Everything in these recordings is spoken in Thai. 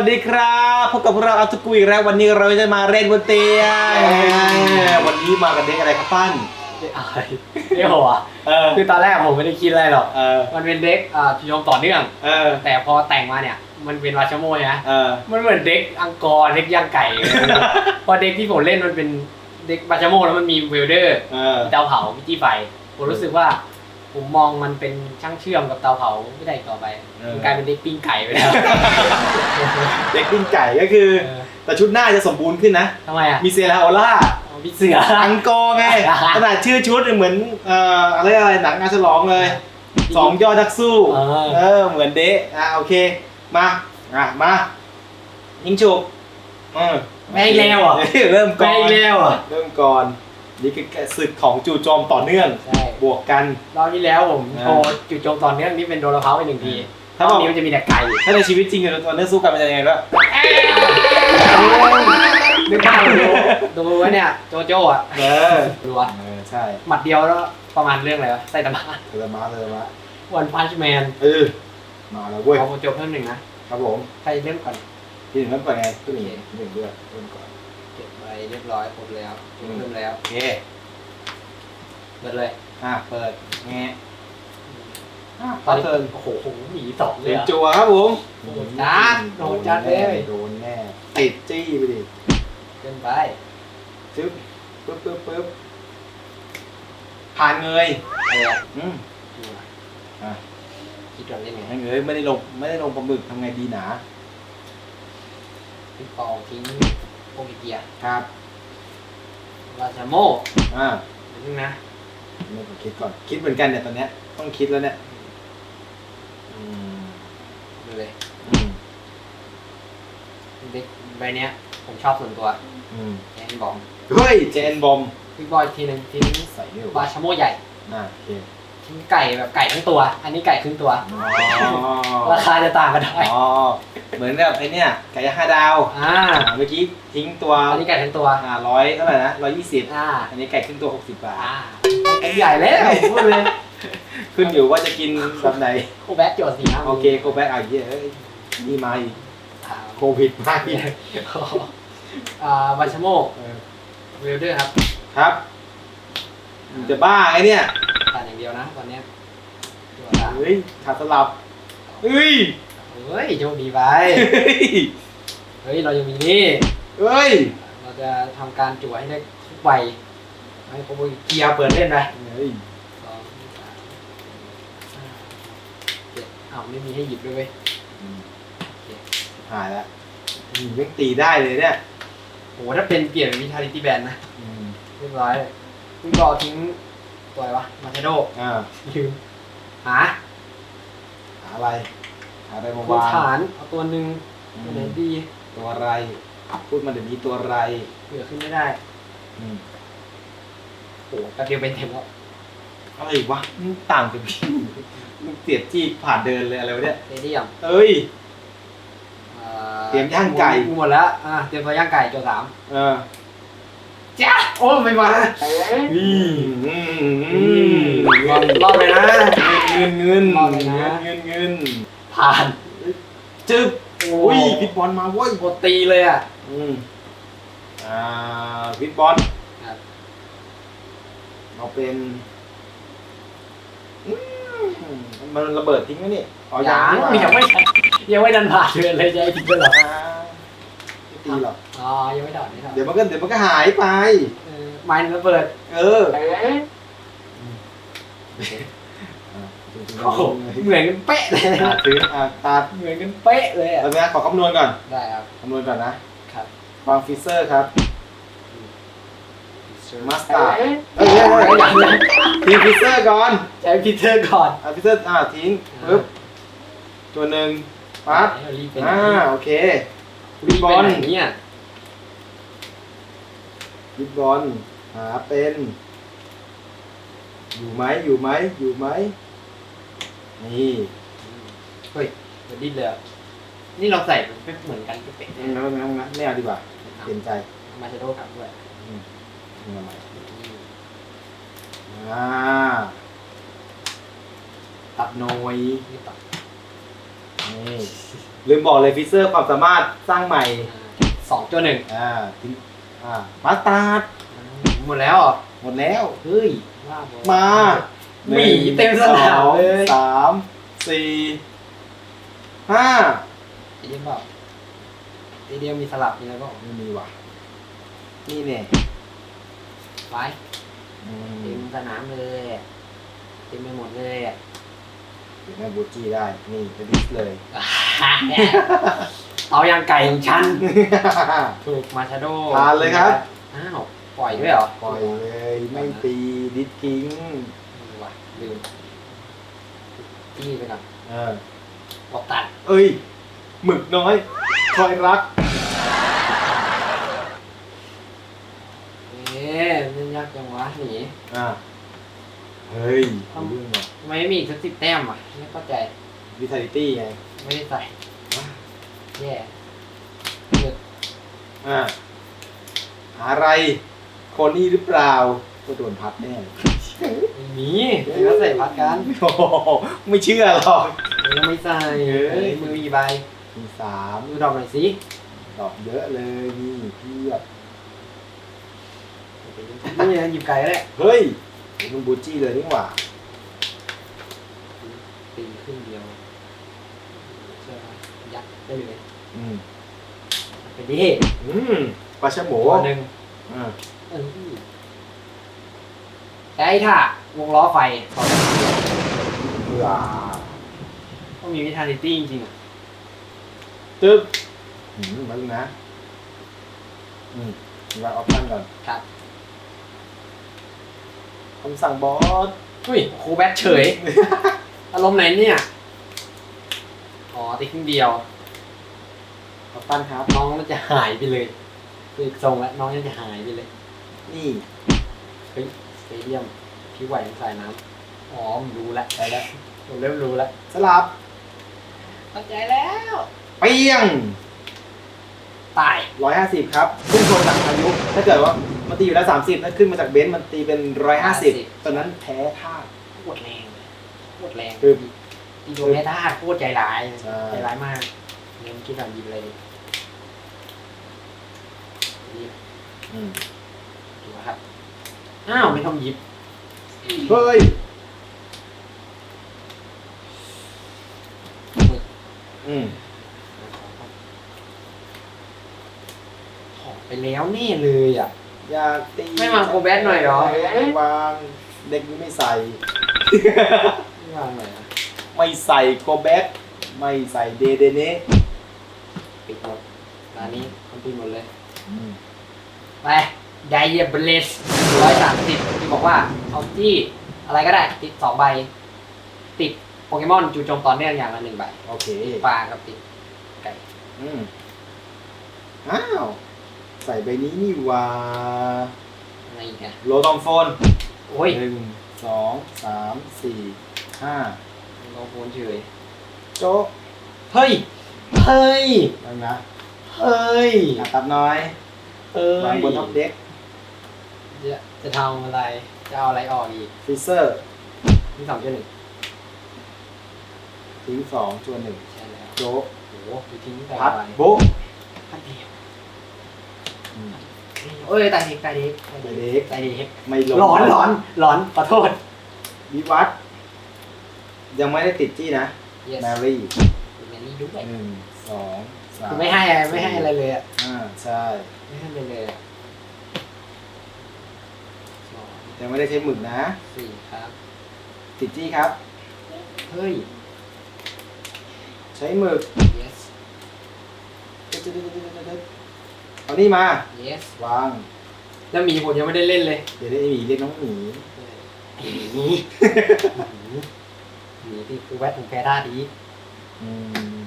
สวัสดีครับพบกับพวกเราอัลตุกุยอีกแล้ววันนี้เราจะมาเล่นบนเตียงวันนี้มากันเด็กอะไรครับปั้นอะไรไม่โหอะเออ คือตอนแรกผมไม่ได้คิดอะไรหรอก เออ มันเป็นเด็กอ่าพิยมต่อเนื่อง เออ แต่พอแต่งมาเนี่ย มันเป็นราชโมยนะเออ มันเหมือนเด็กอังกอร์เด็กย่างไก่ พอเด็กที่ผมเล่นมันเป็นเด็กราชโมแล้วมันมีเวลเดอร์เออมีเตาเผามีจี้ไฟ ผมรู้สึกว่า ผมมองมันเป็นช่างเชื่อมกับเตาเผาไม่ได้อีกต่อไปเออ มันกลายเป็นเด็กปิ้งไก่ไปแล้วเด็กปิ้งไก่ก็คือ เออแต่ชุดหน้าจะสมบูรณ์ขึ้นนะ ทำไมอะมีเซราโอล่า เอาพี่เสือ อังกอร์ไง ขนาดชื่อชุดเหมือนเอ่ออะไรอะไรหนังงานฉลองเลยสองยอดนักสู้ เออ เออ เหมือนเดะอะโอเค มา อะ มายิงฉุบเออแม่งแล้วอะเริ่มก่แม่องนแล้วอะเริ่มก่อน นี่คือศึกของจู่โจมต่อเนื่องใช่บวกกัน รอบที่แล้วผมอ่าโชว์จุดโจมตอนเนื่องนี่เป็นโดนละเพาไปหนึ่งทีถ้ารบออบกนี้มันจะมีแต่ไก่ถ้าในชีวิตจริงกับตอนเนื่องสู้กันมันจะยังไงวะนึกภาพดูดูไว้เนี่ยโจโจ้อะเออดูวะเออใช่หมัดเดียวแล้วประมาณเรื่องอะไรวะไซตามะเธอมาเธอมาวันพันช์แมนเออมาแล้วเว้ยเอาโจเพิ่มหนึ่งนะครับผม ใครเริ่มก่อนที่หนึ่งเริ่มก่อนไงที่หนึ่งที่หนึ่งด้วยเริ่มก่อนเก็บ ไปเรียบร้อยครบแล้วเริ่มแล้วโอเคเปิดเลยอะ เปิดแงะอะตพออนนี้เทิร์นโอ้โหหมีสองเลเต็ยมอะจัวครับผมโดนจัดโดนจัดเลย โดนแน่ติดจี้ไปดิเกินไปซึบปึ๊บปึ๊บปึ๊บผ่านเงยเอออืมดูนะอะคิดก่อนเล่นไงไม่เงยไม่ได้ลงไม่ได้ลงปลาหมึกทำไงดีหนา พี่ปอทิ้ง โปรเกียร์ครับราชาโมอ่าเดี๋ยวนึงนะไม่ต้องคิดก่อน คิดเหมือนกันเนี่ยตอนเนี้ยต้องคิดแล้วเนี่ยอืมดูเลยอืมเด็กใบเนี้ย ผมชอบส่วนตัวอืมแอนบอมเฮ้ยเจนบอมพี่บอยทีหนึ่งทิ้งใส่ด้วยปลาวะชาโมใหญ่ อ่าโอเคทิ้ง ไก่แบบไก่ทั้งตัว อันนี้ไก่ครึ่งตัวอ๋อราคาจะต่างกันหน่อยอ๋อเหมือนกับไอเนี่ยไก่ย่างห้าดาวอ่าอ่าเมื่อกี้ทิ้งตัวอันนี้ไก่ทั้งตัวอ่าร้อยเท่าไหร่นะร้อยยี่สิบอ่าอันนี้ไก่ครึ่งตัวหกสิบบาทอ่าไก่ใหญ่แล้วพูดเลยขึ้นอยู่ว่าจะกินแบบไหนโคแบ็กโจทย์สี่ห้าโอเคโคแบ็กอะเหี้ยเอ้ยนี่มาอีกอ่าโควิดมาอีกอ่าบาชาโมเออเวลเดอร์ครับ ครับมึงจะบ้าไงเนี่ยตัดอย่าง เดียวนะตอนเนี้ยตัวละเฮ้ยขาดสลับเฮ้ยเฮ้ยโชคดีไป เฮ้ยเฮ้ย เรายังมีนี่ เฮ้ยเราจะทำการจั่วให้ได้ทุกใบให้โปรเกียร์เปิดเล่นไปเฮ้ยสองสามห้าเจ็ดอ้าวไม่มีให้หยิบด้วยเว้ยอืมหายแล้วอืมยังตีได้เลยเนี่ยโหถ้าเป็นเปลี่ยนวิทาลิตี้แบนนะ อืมเรียบร้อยคุณก็ทิ้ง ตัวอะไรวะมาเทโดอ่าลืมหาหาอะไรหาอะไรมาพื้นวางฐานเอาตัวหนึ่งอืตัวไหนมดีตัวอะไร พูดมาเดี๋ยวนี้ตัวอะไรเหลือขึ้นไม่ได้อืมโหแป๊บเดียวเป็นเต็มแล้วอะไรวะมึงต่างกับพี่มึงเสียบจี้ผ่านเดินเลยอะไรวะเนี่ยเตเดียมเอ้ยอ่าเตรียมย่างไก่ หมดแล้วอ่าเตรียมตัวย่างไก่ตัวสามเออ จ้าโอ้ไม่มานี่อืมรอบรอบเลยนะเงินเงินรอบเลยนะเงินเงินผ่านจึ๊บโอ้โอ้ยพิทบอลมาเว้ยโคตรตีเลยอะอืมอ่าพิทบอลครับเราเป็นอืมมันระเบิดทิ้งไหมนี่อ๋อยัยังงนี่หว่ายังไม่ยังไม่ดันผ่านเดือนเลยจะไอ้ทิ้งด้วยเหรออ่าไม่ ตีหรอกอ๋อ ยังไม่ถอดไม่ถอดเดี๋ยวมันก็เดี๋ยวมันก็หายไป เออไม้ระเบิด เออโอ้โหเหมือนกันเป๊ะเลยอ่าถืออ่าตัดเหมือนกันเป๊ะเลยอะ แล้วนะขอคำนวณก่อนได้ครับ คำนวณก่อนนะครับ วางฟิเซอร์ครับ มาสตาร์เอ้ยเอ้ยเอ้ยเอ้ยทิ้งฟิเซอร์ก่อนใช้พีเตอร์ก่อนอ่าฟิเซอร์อ่าทิ้งปึ๊บตัวหนึ่งปั๊บ รีบเป็นอ่าโอเค รีบเป็นไหนเนี่ยวิดบอลหาเป็น อยู่ไหมอยู่ไหมอยู่ไหมนี่เฮ้ยมันดิ้นเลยอะนี่เราใส่เป็นเหมือนกันเป๊ะๆไม่เนี่ยไม่ไม่ไม่เอาดีกว่าเปลี่ยนใจมาเชโดกลับด้วยอืมนี่เอาใหม่อ่าตัดหน่อยนี่ต่ออ นี่ลืมบอกเลยฟิเซอร์ความสามารถสร้างใหม่สองตัวหนึ่งอ่าทิ้งอ่ามาสตาร์ดหมดแล้วเหรอหมดแล้ว เฮ้ย ว่าบอมาหมีเต็มสนามเลยสองสามสี่ห้าไอเดียมเปล่าไอเดียมมีสลับมีอะไรบ้างไม่มีว่ะ นี่เนี่ยไว้อืเต็มมสนามเลยอะเต็มไปหมดเลยอะ เดี๋ยวแม่บูจี้ได้ นี่เป็นดิสเลย เอายางไก่ของฉัน ถูกมาชาโดทานเลยครับ อ้าวปล่อยด้วยเหรอปล่อยเลย ไม่ตีดิสทิ้งเออว่ะลืมที่ไปก่อนเออบอกตัดเอ้ย หมึกน้อย คอยรักเอ๊ะมันยากจังวะหนีอ่า เฮ้ยเอาเรื่องว่ะทำไมไม่มีอีกสักสิบแต้มอะไม่เข้าใจวิทาลิตี้ไงไม่ได้ใส่แย่เลือกอ่าหาอะไร คนนี้หรือเปล่าก็โดนพัดแน่ไม่มีถือว่าใส่พัดกันโอ้โหไม่เชื่อหรอกเออไม่ใส่เอ้ย มือกี่ใบมีสามดูดอกหน่อยสิดอกเยอะเลยนี่เพียบนี่นะหยิบไก่ก็ได้เฮ้ย มันบูจี้เลยนี่หว่าตีขึ้นเดียวเชื่อไหมยัดได้เลยอืมไปดิอืมปลาชะโหมตัวหนึ่งอ่าเออแต่ไอ้ท่าวงล้อไฟเบื่อต้องมีวิทาลิตี้จริงๆอะตึ๊บอืมมาดูนะ อืมวางออปชั่นก่อน ครับคำสั่งบอสอุ้ยครูแบทเฉย อารมณ์ไหนเนี่ย อ๋อตีครึ่งเดียวออปชั่นครับ น้องมันจะหายไปเลยคือทรงแล้วน้องจะหายไปเลย นี่เฮ้ยสเตเดียมพี่ไหวสายน้ำอ๋อผมรู้แล้วไปแล้วผมเริ่มรู้แล้วสลับเข้าใจแล้วเปี้ยงตาย ร้อยห้าสิบครับขึ้นชนหลังอายุถ้าเกิดว่า มันตีอยู่แล้วสามสิบถ้าขึ้นมาจากเบนซ์มันตีเป็นร้อยห้าสิบตอนนั้นแพ้ท่าตุโคตรแรงเลยโคตรแรงคืออีโดนแม่ท่าโคตรใจร้ายใช่ ใจร้ายมากเงินคิดแบบหยิบอะไรดีนี่อืมถูกไหมครับอ้าวไม่ต้องหยิบเฮ้ยหมึกอืมถอดไปแล้วแน่เลยอะ อยากตีไม่วางโกแบทหน่อยเหรอไม่วางเด็กนี้ไม่ใส่ไม่วางหน่อยนะไม่ใส่โกแบทไม่ใส่เดเดเนะปิดหมดร้านนี้มันปิดหมดเลยอืมไปไดเยเบลสร้อยสามสิบที่บอกว่า เอาที่อะไรก็ได้ ติดสองใบ ติดโปเกมอนจูโจมต่อเนื่องอย่างละหนึ่งใบโอเคติดปลากับติดไก่อืมอ้าว ใส่ใบนี้นี่หว่าอะไรอีกอะโลตอมโฟนโอ้ยหนึ่งสองสามสี่ห้าลงโฟนเฉยโจ๊ะเฮ้ย เฮ้ย นั่นนะเฮ้ยอะตัดน้อยเฮ้วางยบนท็อปเด็กจะจะทำอะไร จะเอาอะไรออกอีกฟิเซอร์ที่สองจุดหนึ่งทิ้งสองจวนหนึ่งใช่แล้วโจ๊ะโอ้โหดูทิ้งแต่พัดใบโบ๊ะพัดเดียวอืม เอ้ยตายเด็กตายเด็กตายเด็กตายเด็กไม่ลงหลอนหลอนหลอนขอโทษวิวัฒน์ยังไม่ได้ติดจี้นะ yes แมรี่แมรี่ด้วยหนึ่งสองสามคือไม่ให้อะไรไม่ให้อะไรเลยอะอ่าใช่ ไม่ให้อะไรเลยอะสองยังไม่ได้ใช้หมึกนะสี่ครับ ติดจี้ครับ เฮ้ย ใช้หมึก yes เอานี่มา yes วางแล้วหมีผมยังไม่ได้เล่นเลย เดี๋ยวได้หมีเรียกน้องหมีหมีหมีหมีที่คือแวดของแพร่าดีอืม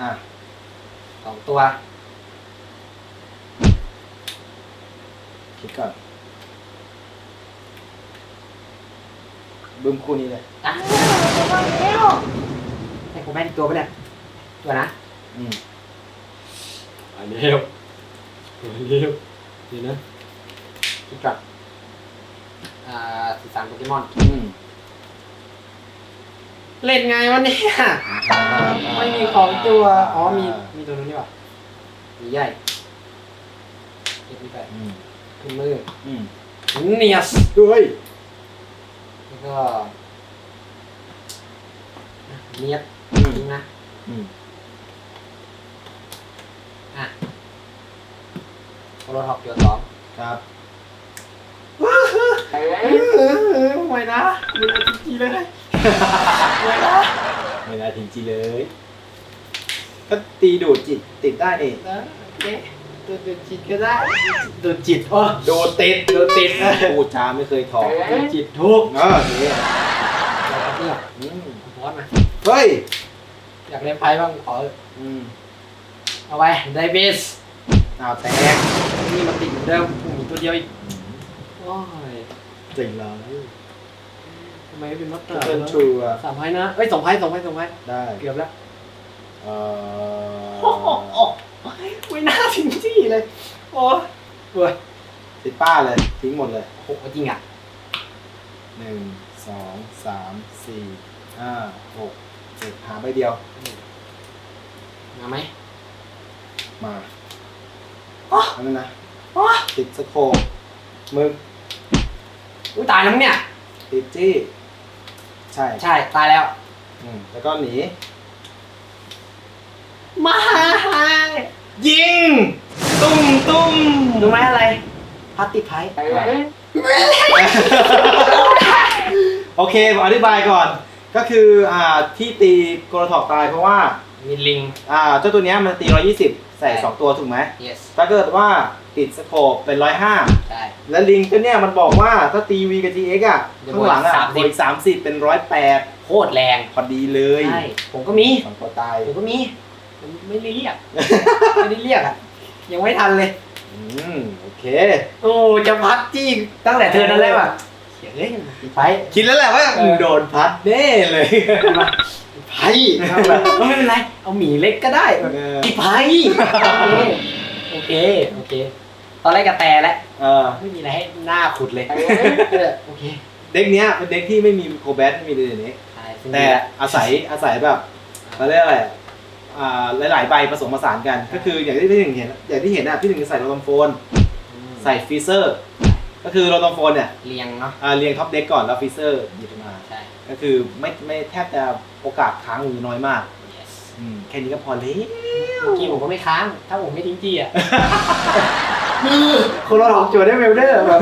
อะสองตัว คิดก่อนบึ้มคู่นี้เลยอ้าวมาแล้วให้ผมแม่นตัวไปะเนี่ยตัวนะ อืม อันนี้เร็วอันนี้เร็วนี่นะคิดก่อนอ่าสิบสามโปเกมอน อืมเล่นไงวะเนี่ย ไม่มีของตัว อ๋อมี มีตัวนู้นนี่หว่ามีใหญ่เก็บนี่ไปอืมขึ้นมืออืมเนียสด้วยแล้วก็เนียสอืมจริงนะอืม อะโคโรท็อกเกียวสองครับไม่นะไม่นะจริงๆเลยไม่นะไม่น่าทิ้งจีเลย ก็ตีดูดจิตติดได้นี่นะโอเคตัวดูดจิตก็ได้ดูดจิตอ๋อโดดติดดูดติดพูดจาไม่เคยถอดดูดจิตทุกเออนี่เนี่ยอืมบอสมาเฮ้ย อยากเล่นไพ่บ้างขออืม เอาไปไดบิสอ้าวแตกนี่มันติดเหมือนเดิมหมีตัวเดียวอีกโอ้ยจริงเลยทำไมไม่เป็นมัตเตอร์เป็นชัวร์สามไพ่นะเอ้ยสองไพ่สองไพ่สองไพ่ได้เกือบแล้วเอ่อโอ้โหโอ้โหไม่น่าถึงที่เลย โอ้ยเว้ยติดป้าเลยทิ้งหมดเลยโอ้โหจริงอะหนึ่งสองสามสี่ห้าหกเจ็ดหาใบเดียวมาไหม มาอ๋อ อันนั้นนะอ๋อติดสโคปมึกอุ้ยตายแล้วมั้งเนี่ย ติดจี้ ใช่ใช่ ตายแล้ว อืมแล้วก็หนี มายิง ตุ้มตุ้มดูไหมอะไรพัตติไพ่โอเคผมอธิบายก่อน ก็คืออ่าที่ตีโกรทอกตายเพราะว่า มีลิง อ่าเจ้าตัวเนี้ยมันตี 120 ใส่2 ตัวถูกไหม yes ถ้าเกิดว่าติดสโคปเป็น 105 ใช่ แล้วลิงตัวเนี้ยมันบอกว่าถ้าตี V กับ GX อะเดี๋ยวข้างหลังอะบวกบวก30 เป็น 108 โคตรแรงพอดีเลยใช่ผมก็มีสองตัวตายผมก็มีผมไม่ได้เรียก ไม่ได้เรียกอะยังไม่ทันเลย อืมโอเค โอ้จะพัดจี้ตั้งแต่เธอนั้นแล้วอะเขี ยนเล่นติดไพ่คิดแล้วแหละว่าเออโดนพัดแน่เลยไพ่แบบก็ไม่เป็นไรเอาหมีเล็กก็ได้เออติดไพ่โอเคโอเค ตอนแรกกระแตแล้วเออไม่มีอะไรให้หน้าขุดเลยเออโอเคเด็กเนี้ยเป็นเด็กที่ไม่มีโคแบทไม่มีเลยนี้ใช่ซึ่งแต่ดีละอาศัยอาศัยแบบเขาเรียกอะไรอ่าหลายๆใบผสมผสานกัน ก็คืออย่างที่พี่หนึ่งเห็นอย่างที่เห็นอะพี่หนึ่งจะใส่โรตอมโฟน ใส่ฟีเซอร์ ก็คือโรตอมโฟนเนี่ยเรียงเนาะอ่าเรียงท็อปเด็กก่อนแล้วฟีเซอร์หยิบมา ใช่ ก็คือไม่ไม่แทบจะโอกาสค้างมือน้อยมาก yes อืมแค่นี้ก็พอเลยเมื่อกี้ผมก็ไม่ค้าง ถ้าผมไม่ทิ้งจี้อะคนเราออกโจทย์ได้เวลเดอร์แบบ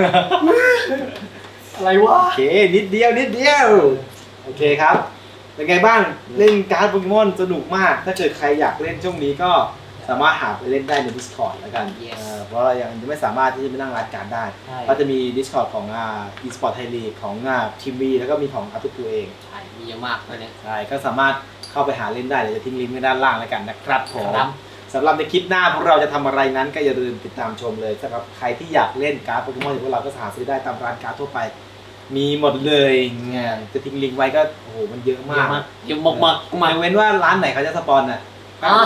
อะไรวะ โอเค นิดเดียว นิดเดียว โอเคครับ เป็นไงบ้าง เล่นการ์ดโปเกมอนสนุกมาก ถ้าเกิดใครอยากเล่นช่วงนี้ก็ สามารถหาไปเล่นได้ใน Discord แล้วกัน Yes เออเพราะเรายังไม่สามารถที่จะไปนั่งรัดการดได้ใช่ ก็จะมี Discord ของอ่า eSport Thai League ของอ่าทีมวีแล้วก็มีของอัพตัวเองใช่มีเยอะมากตัวเนี้ยใช่ก็สามารถเข้าไปหาเล่นได้เดี๋ยวจะทิ้งลิงก์ไว้ด้านล่างแล้วกันนะครับผม ครับ สำหรับในคลิปหน้าพวกเราจะทำอะไรนั้นก็อย่าลืมติดตามชมเลยสำหรับใครที่อยากเล่นการ์ดโปเกมอนอย่างพวกเราก็หาซื้อได้ตามร้านการ์ดทั่วไป มีหมดเลยเนี่ยจะทิ้งลิงก์ไว้ก็โอ้โหมันเยอะเยมากอะมากเยอะมากมากหมายเว้นว่าร้านไหนเขาจะสปอนอะอ่า เออ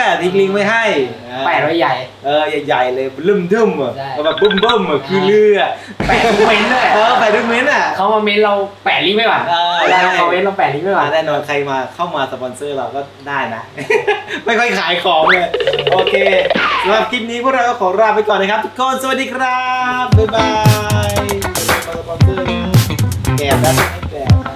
ก็ทิ้งลิงก์ไว้ให้แปดร้อยใหญ่ เออใหญ่ๆเลยบึ้มดึ้มอะใช่ แบบบึ้มบึ้มอะคือเรือแปดทุกเม้นต์ด้วยเออแปดทุกเม้นต์อะ เขามาเม้นต์เราแปะลิงก์ไว้ก่อนเออเวลาเราคอมเมนต์เราแปะลิงก์ไว้ก่อนแน่นอนใครมาเข้ามาสปอนเซอร์เราก็ได้นะ ไม่ค่อยขายของเลย โอเคสำหรับคลิปนี้พวกเราก็ขอลาไปก่อนนะครับ ทุกคนสวัสดีครับ บ๊ายบายสปอนเซอร์แกะแล้วไม่แกะ